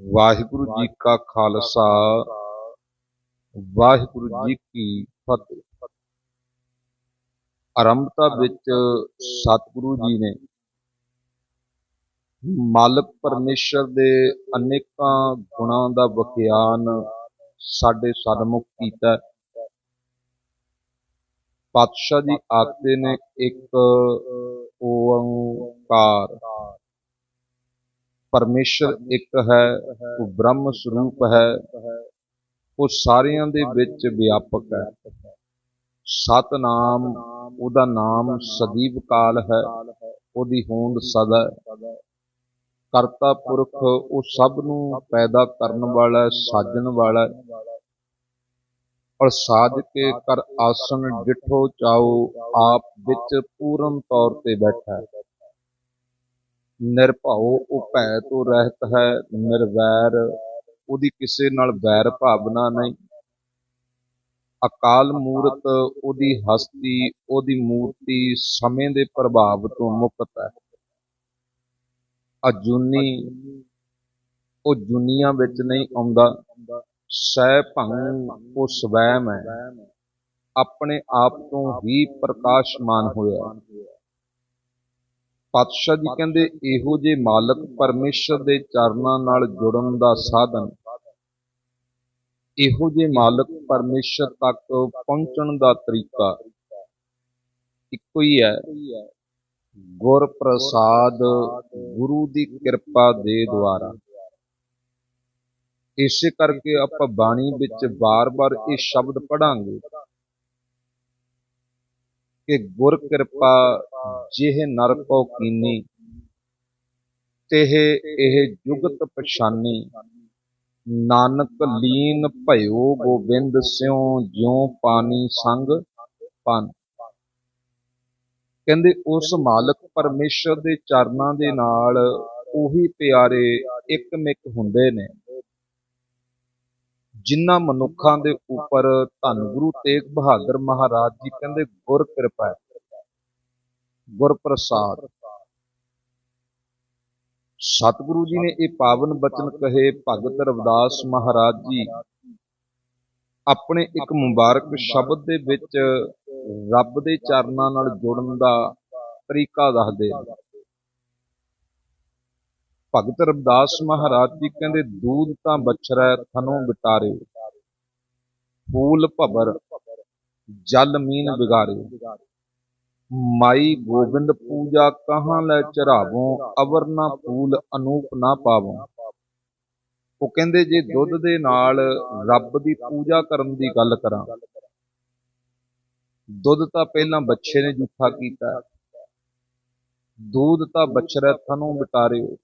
ਵਾਹਿਗੁਰੂ ਜੀ ਕਾ ਖਾਲਸਾ। ਵਾਹਿਗੁਰੂ ਜੀ ਕੀ ਫਤਿਹ। ਆਰੰਭਤਾ ਵਿੱਚ ਸਤਿਗੁਰੂ ਜੀ ਨੇ ਮਾਲਕ ਪਰਮੇਸ਼ਰ ਦੇ ਅਨੇਕਾਂ ਗੁਣਾਂ ਦਾ ਵਿਖਿਆਨ ਸਾਡੇ ਸਨਮੁਖ ਕੀਤਾ। ਪਾਤਸ਼ਾਹ ਜੀ ਆਖਦੇ ਨੇ ਇੱਕ ਓੰਕਾਰ। ਪਰਮੇਸ਼ਰ ਇੱਕ ਹੈ ਉਹ ਬ੍ਰਹਮ ਸਰੂਪ ਹੈ। ਉਹ ਸਾਰਿਆਂ ਦੇ ਵਿੱਚ ਵਿਆਪਕ ਹੈ। ਸਤਨਾਮ ਉਹਦਾ ਨਾਮ ਸਦੀਵ ਕਾਲ ਹੈ। ਉਹਦੀ ਹੋਂਦ ਸਦਾ ਕਰਤਾ ਪੁਰਖ ਉਹ ਸਭ ਨੂੰ ਪੈਦਾ ਕਰਨ ਵਾਲਾ ਹੈ, ਸਾਜਣ ਵਾਲਾ ਔਰ ਸਾਜ ਕੇ ਕਰ ਆਸਣ ਡਿਠੋ ਚਾਓ ਆਪ ਵਿੱਚ ਪੂਰਨ ਤੌਰ ਤੇ ਬੈਠਾ ਹੈ। ਨਿਰਭਉ ਉਹ ਭੈ ਤੋਂ ਰਹਿਤ ਹੈ, ਨਿਰਵੈਰ ਉਹਦੀ ਕਿਸੇ ਨਾਲ ਵੈਰ ਭਾਵਨਾ ਨਹੀਂ। ਅਕਾਲ ਮੂਰਤ ਉਹਦੀ ਹਸਤੀ, ਉਹਦੀ ਮੂਰਤੀ ਸਮੇਂ ਦੇ ਪ੍ਰਭਾਵ ਤੋਂ ਮੁਕਤ ਹੈ। ਅਜੂਨੀ ਉਹ ਜੁਨੀਆਂ ਵਿੱਚ ਨਹੀਂ ਆਉਂਦਾ। ਸੈ ਭੰਗ ਉਹ ਸਵੈਮ ਹੈ। ਆਪਣੇ ਆਪ ਤੋਂ ਹੀ ਪ੍ਰਕਾਸ਼ਮਾਨ ਹੋਇਆ। ਪਾਤਸ਼ਾਹ ਜੀ ਕਹਿੰਦੇ, ਇਹੋ ਜੇ ਮਾਲਕ ਪਰਮੇਸ਼ਰ ਦੇ ਚਰਨਾਂ ਨਾਲ ਜੁੜਨ ਦਾ ਸਾਧਨ। ਇਹੋ ਜੇ ਮਾਲਕ ਪਰਮੇਸ਼ਰ ਤੱਕ ਪਹੁੰਚਣ ਦਾ ਤਰੀਕਾ ਇੱਕੋ ਹੀ ਹੈ। ਗੁਰ ਪ੍ਰਸਾਦ ਗੁਰੂ ਦੀ ਕਿਰਪਾ ਦੇ ਦੁਆਰਾ। ਇਸੇ ਕਰਕੇ ਆਪਾਂ ਬਾਣੀ ਵਿੱਚ ਬਾਰ-ਬਾਰ ਇਹ ਸ਼ਬਦ ਪੜਾਂਗੇ ਕਿ ਗੁਰ ਕਿਰਪਾ ਜਿਹ ਨਰ ਕੋ ਕੀਨੀ ਤਿਹ ਇਹ ਜੁਗਤ ਪਛਾਨੀ। ਨਾਨਕ ਲੀਨ ਭਇਓ ਗੋਬਿੰਦ ਸਿਉ ਜਿਉ ਪਾਣੀ ਸੰਗ ਪਨ। ਕਹਿੰਦੇ, ਉਸ ਮਾਲਕ ਪਰਮੇਸ਼ਰ ਦੇ ਚਰਨਾਂ ਦੇ ਨਾਲ ਉਹੀ ਪਿਆਰੇ ਇੱਕਮਿਕ ਹੁੰਦੇ ਨੇ। ਜਿਨ੍ਹਾਂ ਮਨੁੱਖਾਂ ਦੇ ਉੱਪਰ ਧੰਨ ਗੁਰੂ ਤੇਗ ਬਹਾਦਰ ਮਹਾਰਾਜ ਜੀ ਕਹਿੰਦੇ, ਗੁਰ ਕਿਰਪਾ ਹੈ। ਗੁਰ ਪ੍ਰਸਾਦ। ਸਤਿਗੁਰੂ ਜੀ ਨੇ ਇਹ ਪਾਵਨ ਬਚਨ ਕਹੇ, ਭਗਤ ਰਵਿਦਾਸ ਮਹਾਰਾਜ ਜੀ, ਆਪਣੇ ਇੱਕ ਮੁਬਾਰਕ ਸ਼ਬਦ ਦੇ ਵਿੱਚ ਰੱਬ ਦੇ ਚਰਨਾਂ ਨਾਲ ਜੁੜਨ ਦਾ ਤਰੀਕਾ ਦੱਸਦੇ ਨੇ। ਭਗਤ ਰਵਿਦਾਸ ਮਹਾਰਾਜ ਜੀ ਕਹਿੰਦੇ, ਦੂਧ ਤਾਂ ਬਛਰੈ ਥਨੋਂ ਵਿਟਾਰੇ, ਫੂਲ ਭਵਰ ਜਲ ਮੀਨ ਵਿਗਾਰੇ। ਮਾਈ ਗੋਬਿੰਦ ਪੂਜਾ ਕਹਾਂ ਲੈ ਚੜਾਵੋਂ ਅਵਰ ਨਾ ਫੂਲ ਅਨੂਪ ਨਾ ਪਾਵੋਂ। ਉਹ ਕਹਿੰਦੇ, ਜੇ ਦੁੱਧ ਦੇ ਨਾਲ ਰੱਬ ਦੀ ਪੂਜਾ ਕਰਨ ਦੀ ਗੱਲ ਕਰਾਂ, ਦੁੱਧ ਤਾਂ ਪਹਿਲਾਂ ਬੱਚੇ ਨੇ ਜੂਠਾ ਕੀਤਾ। ਦੂਧ ਤਾਂ ਬਛਰੈ ਥਨੋਂ ਵਿਟਾਰਿਓ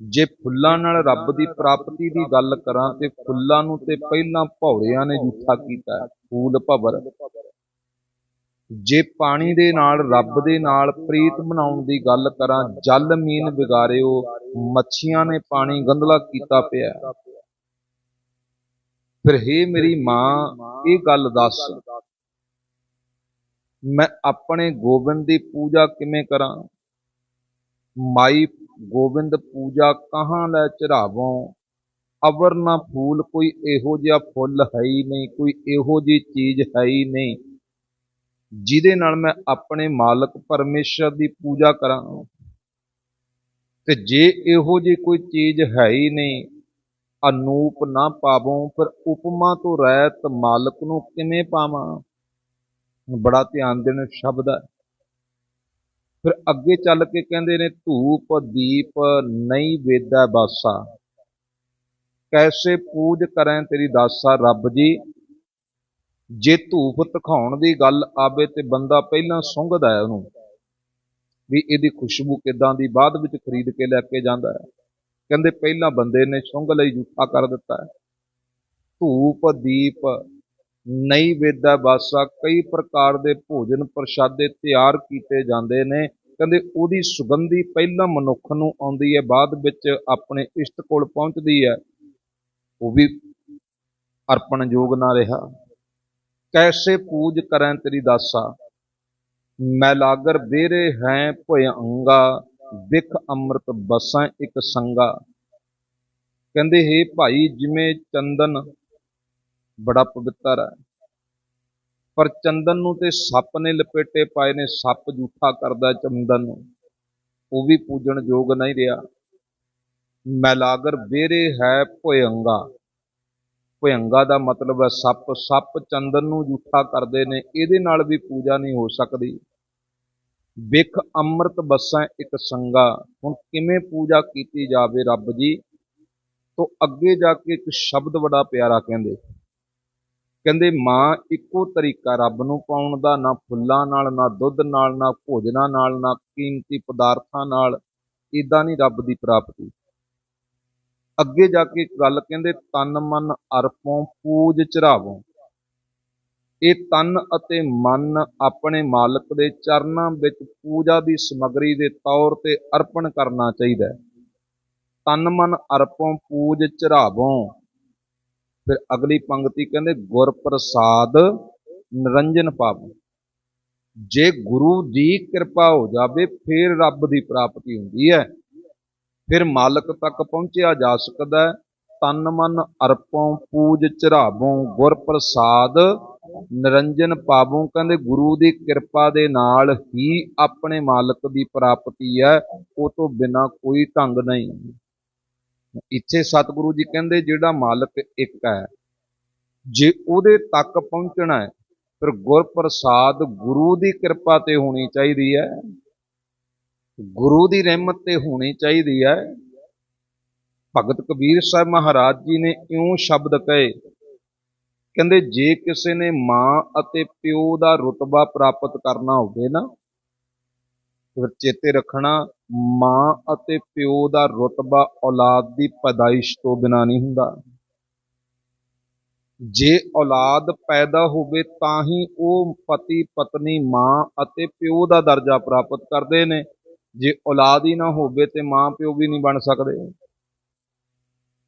ਜੇ ਫੁੱਲਾਂ ਨਾਲ ਰੱਬ ਦੀ ਪ੍ਰਾਪਤੀ ਦੀ ਗੱਲ ਕਰਾਂ ਤੇ ਫੁੱਲਾਂ ਨੂੰ ਤੇ ਪਹਿਲਾਂ ਭੌਰਿਆਂ ਨੇ ਜੂਠਾ ਕੀਤਾ ਫੂਲ ਭਵਰ। ਜੇ ਪਾਣੀ ਦੇ ਨਾਲ, ਰੱਬ ਦੇ ਨਾਲ ਪ੍ਰੀਤ ਬਣਾਉਣ ਦੀ ਗੱਲ ਕਰਾਂ, ਜਲ ਮੀਨ ਵਿਗਾਰਿਓ, ਮੱਛੀਆਂ ਨੇ ਪਾਣੀ ਗੰਧਲਾ ਕੀਤਾ ਪਿਆ ਫਿਰ ਹੇ ਮੇਰੀ ਮਾਂ, ਇਹ ਗੱਲ ਦੱਸ। ਮੈਂ ਆਪਣੇ ਗੋਬਿੰਦ ਦੀ ਪੂਜਾ ਕਿਵੇਂ ਕਰਾਂ? ਮਾਈ ਗੋਬਿੰਦ ਪੂਜਾ ਕਹਾਂ ਲੈ ਚੜਾਵੋਂ? ਅਵਰ ਨਾ ਫੂਲ ਕੋਈ ਇਹੋ ਜਿਹਾ ਫੁੱਲ ਹੈ ਹੀ ਨਹੀਂ, ਕੋਈ ਇਹੋ ਜਿਹੀ ਚੀਜ਼ ਹੈ ਹੀ ਨਹੀਂ, ਜਿਹਦੇ ਨਾਲ ਮੈਂ ਆਪਣੇ ਮਾਲਕ ਪਰਮੇਸ਼ਰ ਦੀ ਪੂਜਾ ਕਰਾਂ। ਤੇ ਜੇ ਇਹੋ ਜਿਹੀ ਕੋਈ ਚੀਜ਼ ਹੈ ਹੀ ਨਹੀਂ, ਅਨੂਪ ਨਾ ਪਾਵੋਂ, ਫਿਰ ਉਪਮਾ ਤੋਂ ਰਹਿਤ ਮਾਲਕ ਨੂੰ ਕਿਵੇਂ ਪਾਵਾਂ? ਬੜਾ ਧਿਆਨ ਦੇਣ ਸ਼ਬਦ ਹੈ। ਫਿਰ ਅੱਗੇ ਚੱਲ ਕੇ ਕਹਿੰਦੇ ਨੇ, ਧੂਪ, ਦੀਪ ਨਹੀਂ ਵੇਦਾ ਬਾਸਾ। ਕੈਸੇ ਪੂਜ ਕਰਾਂ ਤੇਰੀ ਦਾਸਾ ਰੱਬ ਜੀ? ਜੇ ਧੂਪ ਤਖਾਉਣ ਦੀ ਗੱਲ ਆਵੇ ਤੇ ਬੰਦਾ ਪਹਿਲਾਂ ਸੁੰਘਦਾ ਹੈ ਉਹਨੂੰ। ਵੀ ਇਹਦੀ ਖੁਸ਼ਬੂ ਕਿਦਾਂ ਦੀ ਬਾਅਦ ਵਿੱਚ ਖਰੀਦ ਕੇ ਲੈ ਕੇ ਜਾਂਦਾ ਹੈ। ਕਹਿੰਦੇ ਪਹਿਲਾਂ ਬੰਦੇ ਨੇ ਸੁੰਘ ਲਈ, ਜੂਠਾ ਕਰ ਦਿੱਤਾ ਹੈ। ਧੂਪ, ਦੀਪ ਨਈ ਵੇਦਾ ਬਾਸਾ। ਕਈ ਪ੍ਰਕਾਰ ਦੇ ਭੋਜਨ ਪ੍ਰਸ਼ਾਦੇ ਤਿਆਰ ਕੀਤੇ ਜਾਂਦੇ ਨੇ। ਕਹਿੰਦੇ ਉਹਦੀ ਸੁਗੰਧੀ ਪਹਿਲਾਂ ਮਨੁੱਖ ਨੂੰ ਆਉਂਦੀ ਹੈ, ਬਾਅਦ ਵਿੱਚ ਆਪਣੇ ਇਸ਼ਟ ਕੋਲ ਪਹੁੰਚਦੀ ਹੈ। ਉਹ ਵੀ ਅਰਪਣ ਯੋਗ ਨਾ ਰਿਹਾ। ਕੈਸੇ ਪੂਜ ਕਰਾਂ ਤੇਰੀ ਦਾਸਾ? ਮੈਲਾਗਰ ਬੇਰੇ ਹੈ ਭੁਇ ਅੰਗਾ, ਵਿਖ ਅੰਮ੍ਰਿਤ ਬਸਾਂ ਇੱਕ ਸੰਗਾ। ਕਹਿੰਦੇ, ਹੈ ਭਾਈ, ਜਿਵੇਂ ਚੰਦਨ ਬੜਾ ਪਵਿੱਤਰ ਹੈ। ਪਰ ਚੰਦਨ ਨੂੰ ਤੇ ਸੱਪ ਨੇ ਲਪੇਟੇ ਪਾਏ ਨੇ, ਸੱਪ ਝੂਠਾ ਕਰਦਾ ਚੰਦਨ ਨੂੰ। ਉਹ ਵੀ ਪੂਜਣ ਯੋਗ ਨਹੀਂ ਰਿਹਾ। ਮੈਲਾਗਰ ਬੇਰੇ ਹੈ ਭੁਯੰਗਾ। ਭੁਯੰਗਾ ਦਾ ਮਤਲਬ ਹੈ ਸੱਪ। ਸੱਪ ਚੰਦਨ ਨੂੰ ਝੂਠਾ ਕਰਦੇ ਨੇ, ਇਹਦੇ ਨਾਲ ਵੀ ਪੂਜਾ ਨਹੀਂ ਹੋ ਸਕਦੀ। ਵਿਖ ਅੰਮ੍ਰਿਤ ਬਸਾਂ ਇੱਕ ਸੰਗਾ ਹੁਣ ਕਿਵੇਂ ਪੂਜਾ ਕੀਤੀ ਜਾਵੇ ਰੱਬ ਜੀ? ਤੋਂ ਅੱਗੇ ਜਾ ਕੇ ਇੱਕ ਸ਼ਬਦ ਬੜਾ ਪਿਆਰਾ ਕਹਿੰਦੇ। ਕਹਿੰਦੇ ਮਾਂ ਇੱਕੋ ਤਰੀਕਾ ਰੱਬ ਨੂੰ ਪਾਉਣ ਦਾ, ਨਾ ਫੁੱਲਾਂ ਨਾਲ, ਨਾ ਦੁੱਧ ਨਾਲ, ਨਾ ਭੋਜਨਾਂ ਨਾਲ, ਨਾ ਕੀਮਤੀ ਪਦਾਰਥਾਂ ਨਾਲ ਇਦਾਂ ਨਹੀਂ ਰੱਬ ਦੀ ਪ੍ਰਾਪਤੀ। ਅੱਗੇ ਜਾ ਕੇ ਗੱਲ ਕਹਿੰਦੇ, ਤਨ ਮਨ ਅਰਪੋਂ ਪੂਜ ਚੜਾਵੋਂ ਇਹ ਤਨ ਅਤੇ ਮਨ ਆਪਣੇ ਮਾਲਕ ਦੇ ਚਰਨਾਂ ਵਿੱਚ ਪੂਜਾ ਦੀ ਸਮਗਰੀ ਦੇ ਤੌਰ ਤੇ ਅਰਪਣ ਕਰਨਾ ਚਾਹੀਦਾ ਹੈ। ਤਨ ਮਨ ਅਰਪੋਂ ਪੂਜ ਚੜਾਵੋਂ ਫਿਰ ਅਗਲੀ ਪੰਕਤੀ ਕਹਿੰਦੇ ਗੁਰ ਪ੍ਰਸਾਦ ਨਿਰੰਜਨ ਪਾਵੋ ਜੇ ਗੁਰੂ ਦੀ ਕਿਰਪਾ ਹੋ ਜਾਵੇ, ਫਿਰ ਰੱਬ ਦੀ ਪ੍ਰਾਪਤੀ ਹੁੰਦੀ ਹੈ। ਫਿਰ ਮਾਲਕ ਤੱਕ ਪਹੁੰਚਿਆ ਜਾ ਸਕਦਾ ਹੈ। ਤਨ ਮਨ ਅਰਪੋਂ ਪੂਜ ਚੜਾਵੋਂ ਗੁਰ ਪ੍ਰਸਾਦ ਨਿਰੰਜਨ ਪਾਵੋਂ ਕਹਿੰਦੇ ਗੁਰੂ ਦੀ ਕਿਰਪਾ ਦੇ ਨਾਲ ਹੀ ਆਪਣੇ ਮਾਲਕ ਦੀ ਪ੍ਰਾਪਤੀ ਹੈ। ਉਹ ਤੋਂ ਬਿਨਾ ਕੋਈ ਢੰਗ ਨਹੀਂ। ਇੱਥੇ ਸਤਿਗੁਰੂ ਜੀ ਕਹਿੰਦੇ ਜਿਹੜਾ ਮਾਲਕ ਇੱਕ ਹੈ, ਜੇ ਉਹਦੇ ਤੱਕ ਪਹੁੰਚਣਾ ਹੈ, ਫਿਰ ਗੁਰ ਪ੍ਰਸਾਦ ਗੁਰੂ ਦੀ ਕਿਰਪਾ ਤੇ ਹੋਣੀ ਚਾਹੀਦੀ ਹੈ, ਗੁਰੂ ਦੀ ਰਹਿਮਤ ਤੇ ਹੋਣੀ ਚਾਹੀਦੀ ਹੈ। ਭਗਤ ਕਬੀਰ ਸਾਹਿਬ ਮਹਾਰਾਜ ਜੀ ਨੇ ਇਉਂ ਸ਼ਬਦ ਕਹੇ, ਕਹਿੰਦੇ ਜੇ ਕਿਸੇ ਨੇ ਮਾਂ ਅਤੇ ਪਿਓ ਦਾ ਰਤਬਾ ਪ੍ਰਾਪਤ ਕਰਨਾ ਹੋਵੇ ਨਾ ਚੇਤੇ ਰੱਖਣਾ, ਮਾਂ ਅਤੇ ਪਿਓ ਦਾ ਰਤਬਾ ਔਲਾਦ ਦੀ ਪੈਦਾਇਸ਼ ਤੋਂ ਬਿਨਾ ਨਹੀਂ ਹੁੰਦਾ। ਜੇ ਔਲਾਦ ਪੈਦਾ ਹੋਵੇ ਤਾਂ ਹੀ ਉਹ ਪਤੀ, ਪਤਨੀ, ਮਾਂ ਅਤੇ ਪਿਓ ਦਾ ਦਰਜਾ ਪ੍ਰਾਪਤ ਕਰਦੇ ਨੇ। ਜੇ ਔਲਾਦ ਹੀ ਨਾ ਹੋਵੇ ਤੇ ਮਾਂ ਪਿਓ ਵੀ ਨਹੀਂ ਬਣ ਸਕਦੇ।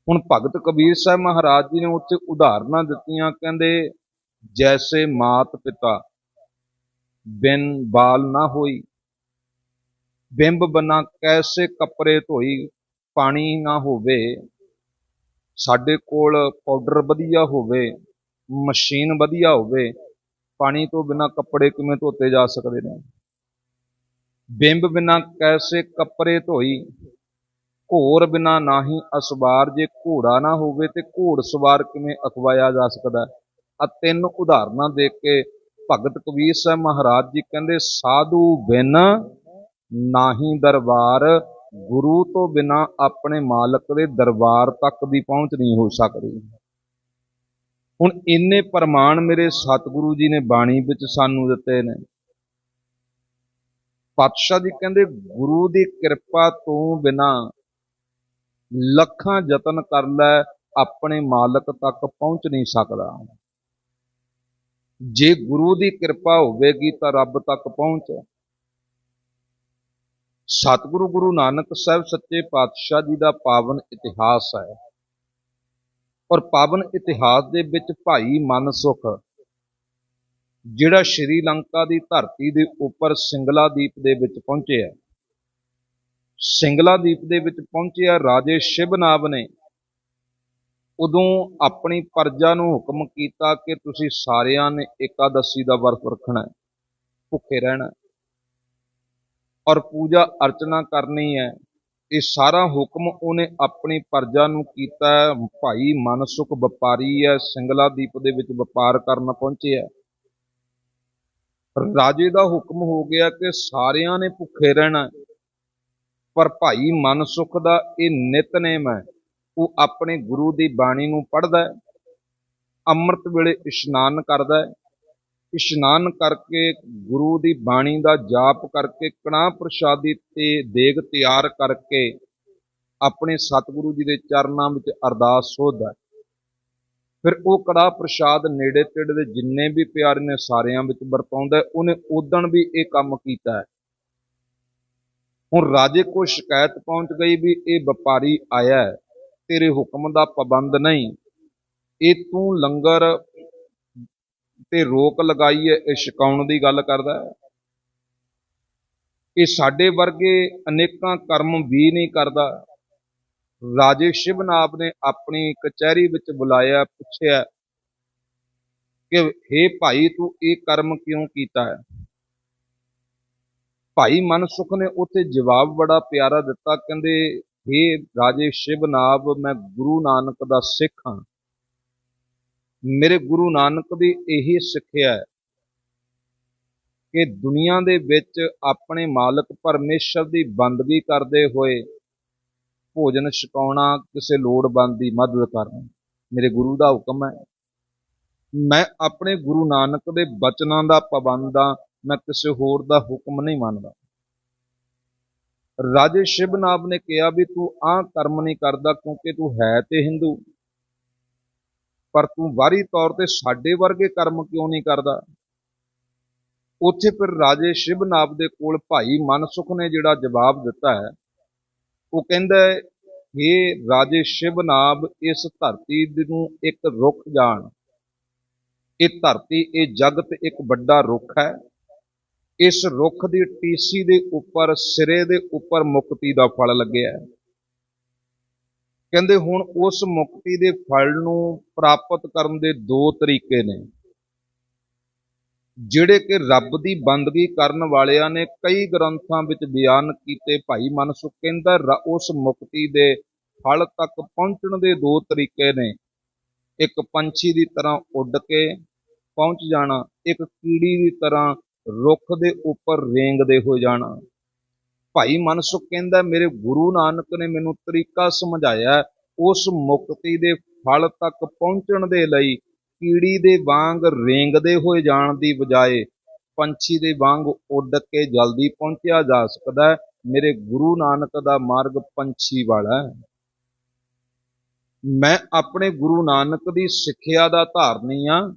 ਹੁਣ ਭਗਤ ਕਬੀਰ ਸਾਹਿਬ ਮਹਾਰਾਜ ਜੀ ਨੇ ਉੱਥੇ ਉਦਾਹਰਨਾਂ ਦਿੱਤੀਆਂ, ਕਹਿੰਦੇ, ਜੈਸੇ ਮਾਤ ਪਿਤਾ ਬਿਨ ਬਾਲ ਨਾ ਹੋਈ ਬਿੰਬ ਬਨਾ ਕੈਸੇ ਕੱਪੜੇ ਧੋਈ ਪਾਣੀ ਨਾ ਹੋਵੇ। ਸਾਡੇ ਕੋਲ ਪਾਊਡਰ ਵਧੀਆ ਹੋਵੇ ਮਸ਼ੀਨ ਵਧੀਆ ਹੋਵੇ, ਪਾਣੀ ਤੋਂ ਬਿਨਾ ਕੱਪੜੇ ਕਿਵੇਂ ਧੋਤੇ ਜਾ ਸਕਦੇ ਨੇ? ਬਿੰਬ ਬਿਨਾ ਕੈਸੇ ਕੱਪੜੇ ਧੋਈ, ਘੋਰ ਬਿਨਾ ਨਾਹੀ ਅਸਵਾਰ ਜੇ ਘੋੜਾ ਨਾ ਹੋਵੇ ਤੇ ਘੋੜ ਸਵਾਰ ਕਿਵੇਂ ਅਖਵਾਇਆ ਜਾ ਸਕਦਾ? ਆ ਤਿੰਨ ਉਦਾਹਰਨਾਂ ਦੇ ਕੇ ਭਗਤ ਕਬੀਰ ਸਾਹਿਬ ਮਹਾਰਾਜ ਜੀ ਕਹਿੰਦੇ, ਸਾਧੂ ਬਿਨ ਨਾਹੀ ਦਰਬਾਰ ਗੁਰੂ ਤੋਂ ਬਿਨਾ ਆਪਣੇ ਮਾਲਕ ਦੇ ਦਰਬਾਰ ਤੱਕ ਦੀ ਪਹੁੰਚ ਨਹੀਂ ਹੋ ਸਕਦੀ। ਹੁਣ ਇੰਨੇ ਪ੍ਰਮਾਣ ਮੇਰੇ ਸਤਿਗੁਰੂ ਜੀ ਨੇ ਬਾਣੀ ਵਿੱਚ ਸਾਨੂੰ ਦਿੱਤੇ ਨੇ। ਪਾਤਸ਼ਾਹ ਜੀ ਕਹਿੰਦੇ, ਗੁਰੂ ਦੀ ਕਿਰਪਾ ਤੋਂ ਬਿਨਾ ਲੱਖਾਂ ਯਤਨ ਕਰ ਲੈ, ਆਪਣੇ ਮਾਲਕ ਤੱਕ ਪਹੁੰਚ ਨਹੀਂ ਸਕਦਾ। ਜੇ ਗੁਰੂ ਦੀ ਕਿਰਪਾ ਹੋਵੇਗੀ ਤਾਂ ਰੱਬ ਤੱਕ ਪਹੁੰਚ। ਸਤਿਗੁਰੂ ਗੁਰੂ ਨਾਨਕ ਸਾਹਿਬ ਸੱਚੇ ਪਾਤਸ਼ਾਹ ਜੀ ਦਾ ਪਾਵਨ ਇਤਿਹਾਸ ਹੈ। ਔਰ ਪਾਵਨ ਇਤਿਹਾਸ ਦੇ ਵਿੱਚ ਭਾਈ ਮਨਸੁਖ, ਜਿਹੜਾ ਸ਼੍ਰੀਲੰਕਾ ਦੀ ਧਰਤੀ ਦੇ ਉੱਪਰ ਸਿੰਗਲਾ ਦੀਪ ਦੇ ਵਿੱਚ ਪਹੁੰਚਿਆ। ਸਿੰਗਲਾ ਦੀਪ ਦੇ ਵਿੱਚ ਪਹੁੰਚਿਆ ਰਾਜੇ ਸ਼ਿਵਨਾਬ ਨੇ। ਉਦੋਂ ਆਪਣੀ ਪਰਜਾ ਨੂੰ ਹੁਕਮ ਕੀਤਾ ਕਿ ਤੁਸੀਂ ਸਾਰਿਆਂ ਨੇ ਇਕਾਦਸ਼ੀ ਦਾ ਵਰਤ ਰੱਖਣਾ ਹੈ। ਭੁੱਖੇ ਰਹਿਣਾ ਔਰ ਪੂਜਾ ਅਰਚਨਾ ਕਰਨੀ ਹੈ। ਇਹ ਸਾਰਾ ਹੁਕਮ ਉਹਨੇ ਆਪਣੀ ਪਰਜਾ ਨੂੰ ਕੀਤਾ ਭਾਈ ਮਨਸੁਖ ਵਪਾਰੀ ਹੈ। ਸਿੰਗਲਾ ਦੀਪ ਦੇ ਵਿੱਚ ਵਪਾਰ ਕਰਨ ਪਹੁੰਚਿਆ ਰਾਜੇ ਦਾ ਹੁਕਮ ਹੋ ਗਿਆ ਕਿ ਸਾਰਿਆਂ ਨੇ ਭੁੱਖੇ ਰਹਿਣਾ ਪਰ ਭਾਈ ਮਨਸੁਖ ਦਾ ਇਹ ਨਿਤਨੇਮ ਹੈ। ਉਹ ਆਪਣੇ ਗੁਰੂ ਦੀ ਬਾਣੀ ਨੂੰ ਪੜ੍ਹਦਾ ਹੈ। ਅੰਮ੍ਰਿਤ ਵੇਲੇ ਇਸ਼ਨਾਨ ਕਰਦਾ ਹੈ। ਇਸ਼ਨਾਨ ਕਰਕੇ ਗੁਰੂ ਦੀ ਬਾਣੀ ਦਾ ਜਾਪ ਕਰਕੇ ਕਣਾ ਪ੍ਰਸ਼ਾਦੀ ਤੇ ਦੇਗ ਤਿਆਰ ਕਰਕੇ ਆਪਣੇ ਸਤਿਗੁਰੂ ਜੀ ਦੇ ਚਰਨਾਂ ਵਿੱਚ ਅਰਦਾਸ ਸੋਧਦਾ ਫਿਰ ਉਹ ਕੜਾ ਪ੍ਰਸ਼ਾਦ ਨੇੜੇ ਤੇੜੇ ਦੇ ਜਿੰਨੇ ਵੀ ਪਿਆਰੇ ਨੇ ਸਾਰਿਆਂ ਵਿੱਚ ਵਰਤਾਉਂਦਾ ਉਹਨੇ ਉਦਣ ਵੀ ਇਹ ਕੰਮ ਕੀਤਾ ਹੈ। ਹੁਣ ਰਾਜੇ ਕੋ ਸ਼ਿਕਾਇਤ ਪਹੁੰਚ ਗਈ ਵੀ ਇਹ ਵਪਾਰੀ ਆਇਆ ਤੇਰੇ ਹੁਕਮ ਦਾ ਪਾਬੰਦ ਨਹੀਂ। ਇਹ ਤੂੰ ਲੰਗਰ ਤੇ ਰੋਕ ਲਗਾਈ ਹੈ, ਇਹ ਛਕਾਉਣ ਦੀ ਗੱਲ ਕਰਦਾ ਹੈ। ਇਹ ਸਾਡੇ ਵਰਗੇ ਅਨੇਕਾਂ ਕਰਮ ਵੀ ਨਹੀਂ ਕਰਦਾ। ਰਾਜੇ ਸ਼ਿਵਨਾਬ ਨੇ ਆਪਣੀ ਕਚਹਿਰੀ ਵਿੱਚ ਬੁਲਾਇਆ, ਪੁੱਛਿਆ ਕਿ हे ਭਾਈ, ਤੂੰ ਇਹ ਕਰਮ ਕਿਉਂ ਕੀਤਾ ਹੈ? ਭਾਈ ਮਨਸੁਖ ਨੇ ਉੱਥੇ ਜਵਾਬ ਬੜਾ ਪਿਆਰਾ ਦਿੱਤਾ, ਕਹਿੰਦੇ हे ਰਾਜੇ ਸ਼ਿਵਨਾਬ, ਮੈਂ ਗੁਰੂ ਨਾਨਕ ਦਾ ਸਿੱਖ ਹਾਂ। ਮੇਰੇ ਗੁਰੂ ਨਾਨਕ ਦੀ ਇਹੀ ਸਿੱਖਿਆ ਹੈ ਕਿ ਦੁਨੀਆ ਦੇ ਵਿੱਚ ਆਪਣੇ ਮਾਲਕ ਪਰਮੇਸ਼ਰ ਦੀ ਬੰਦਗੀ ਕਰਦੇ ਹੋਏ ਭੋਜਨ ਛਕਾਉਣਾ ਕਿਸੇ ਲੋੜਵੰਦ ਦੀ ਮਦਦ ਕਰਨਾ ਮੇਰੇ ਗੁਰੂ ਦਾ ਹੁਕਮ ਹੈ। ਮੈਂ ਆਪਣੇ ਗੁਰੂ ਨਾਨਕ ਦੇ ਬਚਨਾਂ ਦਾ ਪਾਬੰਦ ਹਾਂ, ਮੈਂ ਕਿਸੇ ਹੋਰ ਦਾ ਹੁਕਮ ਨਹੀਂ ਮੰਨਦਾ। ਰਾਜੇ ਸ਼ਿਵਨਾਬ ਨੇ ਕਿਹਾ ਵੀ ਤੂੰ ਆਹ ਕਰਮ ਨਹੀਂ ਕਰਦਾ ਕਿਉਂਕਿ ਤੂੰ ਹੈ ਤੇ ਹਿੰਦੂ। ਪਰ ਤੂੰ ਵਾਰੀ ਤੌਰ ਤੇ ਸਾਡੇ ਵਰਗੇ ਕਰਮ ਕਿਉਂ ਨਹੀਂ ਕਰਦਾ? ਉੱਥੇ ਫਿਰ ਰਾਜੇ ਸ਼ਿਵਨਾਬ ਦੇ ਕੋਲ ਭਾਈ ਮਨਸੁਖ ਨੇ ਜਿਹੜਾ ਜਵਾਬ ਦਿੱਤਾ ਹੈ, ਉਹ ਕਹਿੰਦਾ ਹੈ ਇਹ ਰਾਜੇ ਸ਼ਿਵਨਾਬ ਇਸ ਧਰਤੀ ਨੂੰ ਇੱਕ ਰੁੱਖ ਜਾਣ। ਇਹ ਧਰਤੀ, ਇਹ ਜਗਤ ਇੱਕ ਵੱਡਾ ਰੁੱਖ ਹੈ। ਇਸ ਰੁੱਖ ਦੀ ਟੀਸੀ ਦੇ ਉੱਪਰ, ਸਿਰੇ ਦੇ ਉੱਪਰ ਮੁਕਤੀ ਦਾ ਫਲ ਲੱਗਿਆ ਹੈ। ਕਹਿੰਦੇ ਹੁਣ ਉਸ ਮੁਕਤੀ ਦੇ ਫਲ ਨੂੰ ਪ੍ਰਾਪਤ ਕਰਨ ਦੇ ਦੋ ਤਰੀਕੇ ਨੇ। ਜਿਹੜੇ ਕਿ ਰੱਬ ਦੀ ਬੰਦਗੀ ਕਰਨ ਵਾਲਿਆਂ ਨੇ ਕਈ ਗ੍ਰੰਥਾਂ ਵਿੱਚ ਬਿਆਨ ਕੀਤੇ, ਭਾਈ ਮਨਸੁਖ ਕਹਿੰਦਾ ਰ- ਉਸ ਮੁਕਤੀ ਦੇ ਫਲ ਤੱਕ ਪਹੁੰਚਣ ਦੇ ਦੋ ਤਰੀਕੇ ਨੇ। ਇੱਕ ਪੰਛੀ ਦੀ ਤਰ੍ਹਾਂ ਉੱਡ ਕੇ ਪਹੁੰਚ ਜਾਣਾ, ਇੱਕ ਕੀੜੀ ਦੀ ਤਰ੍ਹਾਂ ਰੁੱਖ ਦੇ ਉੱਪਰ ਰੇਂਗਦੇ ਹੋ ਜਾਣਾ। ਭਾਈ ਮਨਸੁਖ ਕਹਿੰਦਾ, ਮੇਰੇ ਗੁਰੂ ਨਾਨਕ ਨੇ ਮੈਨੂੰ ਤਰੀਕਾ ਸਮਝਾਇਆ ਉਸ ਮੁਕਤੀ ਦੇ ਫਲ ਤੱਕ ਪਹੁੰਚਣ ਦੇ ਲਈ ਕੀੜੀ ਦੇ ਵਾਂਗ ਰੇਂਗਦੇ ਹੋਏ ਜਾਣ ਦੀ ਬਜਾਏ ਪੰਛੀ ਦੇ ਵਾਂਗ ਉੱਡ ਕੇ ਜਲਦੀ ਪਹੁੰਚਿਆ ਜਾ ਸਕਦਾ ਹੈ। ਮੇਰੇ ਗੁਰੂ ਨਾਨਕ ਦਾ ਮਾਰਗ ਪੰਛੀ ਵਾਲਾ ਹੈ। ਮੈਂ ਆਪਣੇ ਗੁਰੂ ਨਾਨਕ ਦੀ ਸਿੱਖਿਆ ਦਾ ਧਾਰਨੀ ਆ